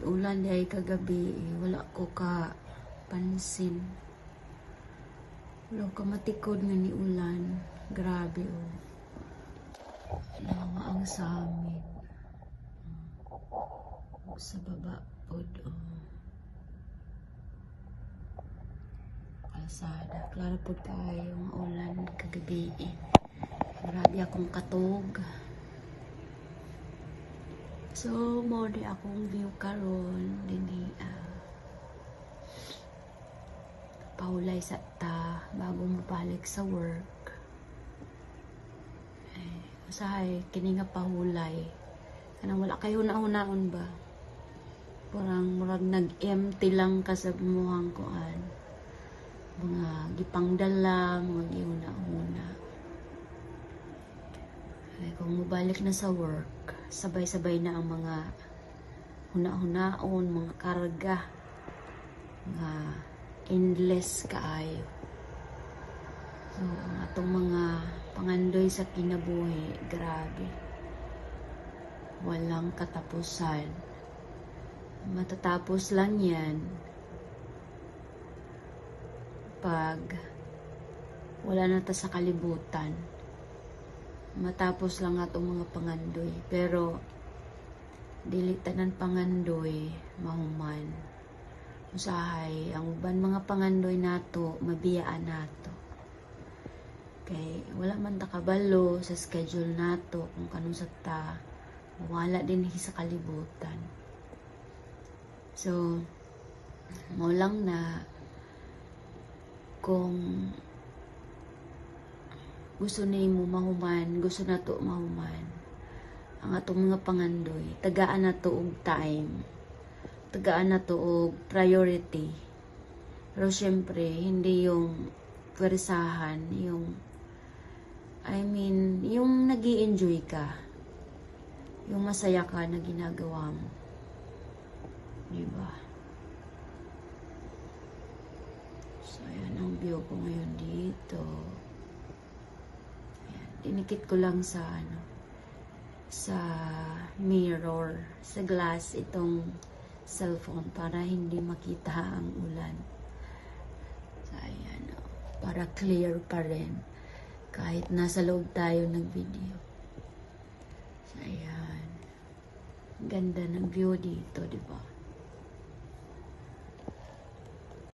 Ulan di ay kagabi eh. Wala ko ka pansin. Wala ka matikod nga ni ulan. Grabe oh. Lawa ang sa amin. Oh, Sa baba pod oh. Kalsada. Klaro pod kayo ulan kagabi eh. Grabe akong katog. So, mo di akong view karon dinhi ah. Paulay sa ta bago mo balik sa work. Eh, usahay kini nga pahulay. Kanang wala kayo na-unaon ba? Parang murag nag-empty lang ka sa muhang kuan. Mga gipangdala, mga giuna-una. Ay, kung mabalik na sa work, sabay-sabay na ang mga huna-hunaon, mga karga, mga endless kaayo. So, atong mga pangandoy sa kinabuhi, grabe. Walang katapusan. Matatapos lang yan pag wala na ta sa kalibutan matapos lang atong mga pangandoy. Pero, dili tanan pangandoy, mahuman. Usahay, ang uban mga pangandoy nato, mabiyaan nato. Kay, wala man ta kabalo sa schedule nato kung kanong sa ta, wala din sa kalibutan. So, mo lang na kung gusto ni mo mahuman, gusto na to mahuman. Ang atong mga pangandoy, tagaan na to og time. Tagaan na to og priority. Pero syempre, hindi yung pwersahan, yung I mean, yung nag enjoy ka. Yung masaya ka na ginagawa mo. Diba? So, ayan ang view ko ngayon dito. Dinikit ko lang sa ano sa mirror, sa glass itong cellphone para hindi makita ang ulan. So, ayan, oh, para clear pa rin kahit nasa loob tayo ng video. So, ayan. Ganda ng view dito, di ba?